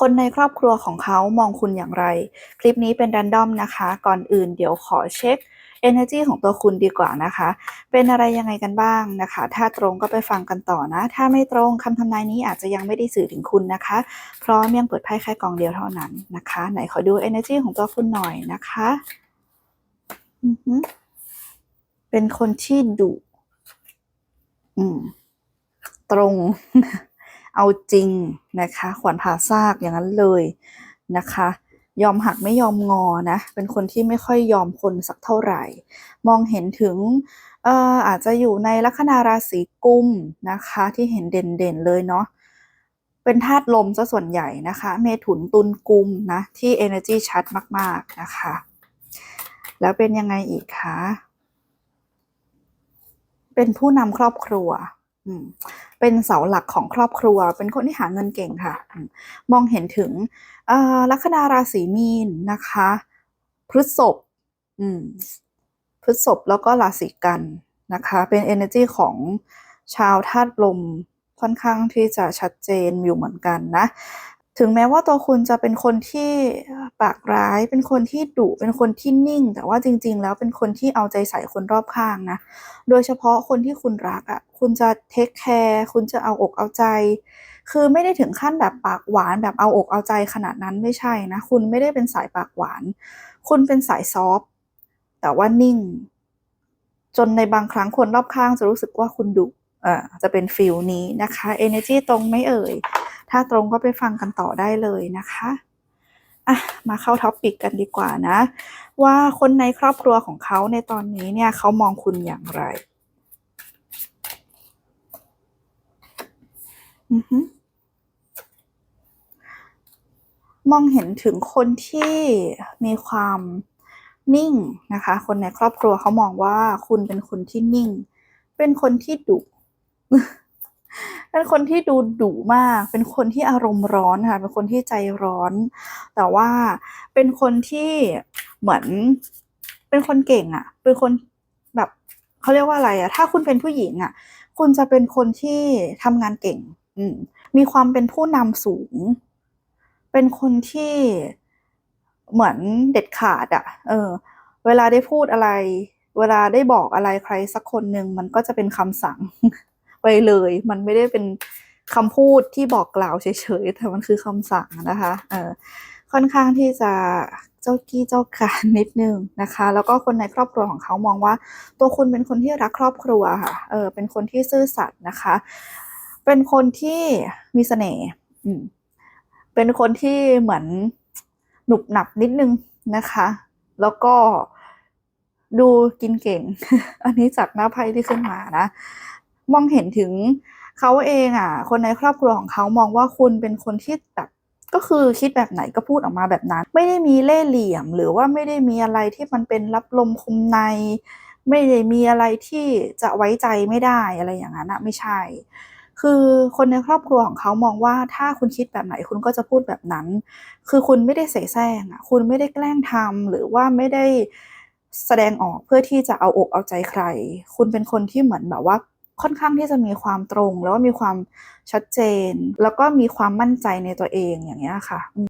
คนในครอบครัวของเขามองคุณอย่างไร คลิปนี้เป็น r รนดอมนะคะ ก่อนอื่นเดี๋ยวขอเช็ค energy ของตัวคุณดีกว่านะคะ เป็นอะไรยังไงกันบ้างนะคะ ถ้าตรงก็ไปฟังกันต่อนะ ถ้าไม่ตรงคำทำนายนี้อาจจะยังไม่ได้สื่อถึงคุณนะคะ เพราะยังเปิดไพ่แค่กองเดียวเท่านั้นนะคะ ไหนขอดู energy ของตัวคุณหน่อยนะคะเป็นคนที่ดุอืมตรง เอาจริงนะคะ ขวัญผ่าซากอย่างนั้นเลยนะคะ ยอมหักไม่ยอมงอนะ เป็นคนที่ไม่ค่อยยอมคนสักเท่าไหร่ มองเห็นถึงเอ่ออาจจะอยู่ในลัคนาราศีกุมนะคะ ที่เห็นเด่นๆเลยเนาะเป็นธาตุลมซะส่วนใหญ่นะคะ เมถุนตุลกุมนะที่ energy ชัดมาก ๆ นะคะ แล้วเป็นยังไงอีกคะ เป็นผู้นำครอบครัว เป็นเสาหลักของครอบครัว เป็นคนที่หาเงินเก่งค่ะ มองเห็นถึงลัคนาราศีมีนนะคะ พฤษภพฤษภแล้วก็ราศีกันนะคะ เป็น energy ของชาวธาตุลมค่อนข้างที่จะชัดเจนอยู่เหมือนกันนะ ถึงแม้ว่าตัวคุณจะเป็นคนที่ปากร้าย เป็นคนที่ดุ เป็นคนที่นิ่ง แต่ว่าจริง ๆ แล้วเป็นคนที่เอาใจใส่คนรอบข้างนะ โดยเฉพาะคนที่คุณรักอะ่ะ คุณจะเทคแคร์ คุณจะเอาอกเอาใจ คือไม่ได้ถึงขั้นแบบปากหวานแบบเอาอกเอาใจขนาดนั้นไม่ใช่นะ คุณไม่ได้เป็นสายปากหวาน คุณเป็นสายซอฟแต่ว่านิ่ง จนในบางครั้งคนรอบข้างจะรู้สึกว่าคุณดุเอ่อจะเป็นฟิลนี้นะคะ energy ตรงไม่เอ่ย ถ้าตรงก็ไปฟังกันต่อได้เลยนะคะอะมาเข้าท็อปปิกกันดีกว่านะ ว่าคนในครอบครัวของเขาในตอนนี้เนี่ยเขามองคุณอย่างไร อือฮึมองเห็นถึงคนที่มีความนิ่งนะคะ คนในครอบครัวเขามองว่าคุณเป็นคนที่นิ่ง เป็นคนที่ดุ เป็นคนที่ดูดุมาก เป็นคนที่อารมณ์ร้อนค่ะ เป็นคนที่ใจร้อน แต่ว่าเป็นคนที่เหมือน เป็นคนเก่งอะ่ะ เป็นคนแบบเขาเรียกว่าอะไรอะ่ะ ถ้าคุณเป็นผู้หญิงอะ่ะ คุณจะเป็นคนที่ทำงานเก่ง อืมมีความเป็นผู้นำสูง เป็นคนที่เหมือนเด็ดขาดอะ่ะ เออ เวลาได้พูดอะไร เวลาได้บอกอะไรใครสักคนหนึ่งมันก็จะเป็นคำสั่ง ไปเลย มันไม่ได้เป็นคำพูดที่บอกกล่าวเฉยๆ แต่มันคือคำสั่งนะคะเออค่อนข้างที่จะเจ้ากี้เจ้าการนิดนึงนะคะ แล้วก็คนในครอบครัวของเขามองว่า ตัวคุณเป็นคนที่รักครอบครัวค่ะ เออ เป็นคนที่ซื่อสัตย์นะคะ เป็นคนที่มีเสน่ห์เป็นคนที่เหมือนหนุบหนับนิดนึงนะคะ แล้วก็ดูกินเก่ง อันนี้จากหน้าไพ่ที่ขึ้นมานะ มองเห็นถึงเขาเองอะ คนในครอบครัวของเขามองว่าคุณเป็นคนที่แบบก็คือคิดแบบไหนก็พูดออกมาแบบนั้น ไม่ได้มีเล่ห์เหลี่ยม หรือว่าไม่ได้มีอะไรที่มันเป็นรับลมคมใน ไม่ได้มีอะไรที่จะไว้ใจไม่ได้อะไรอย่างนั้นนะไม่ใช่ คือคนในครอบครัวของเขามองว่าถ้าคุณคิดแบบไหนคุณก็จะพูดแบบนั้น คือคุณไม่ได้เสแสร้งอะคุณไม่ได้แกล้งทำหรือว่าไม่ได้แสดงออกเพื่อที่จะเอาอกเอาใจใคร คุณเป็นคนที่เหมือนแบบว่า ค่อนข้างที่จะมีความตรง แล้วก็มีความชัดเจน แล้วก็มีความมั่นใจในตัวเองอย่างเงี้ยค่ะ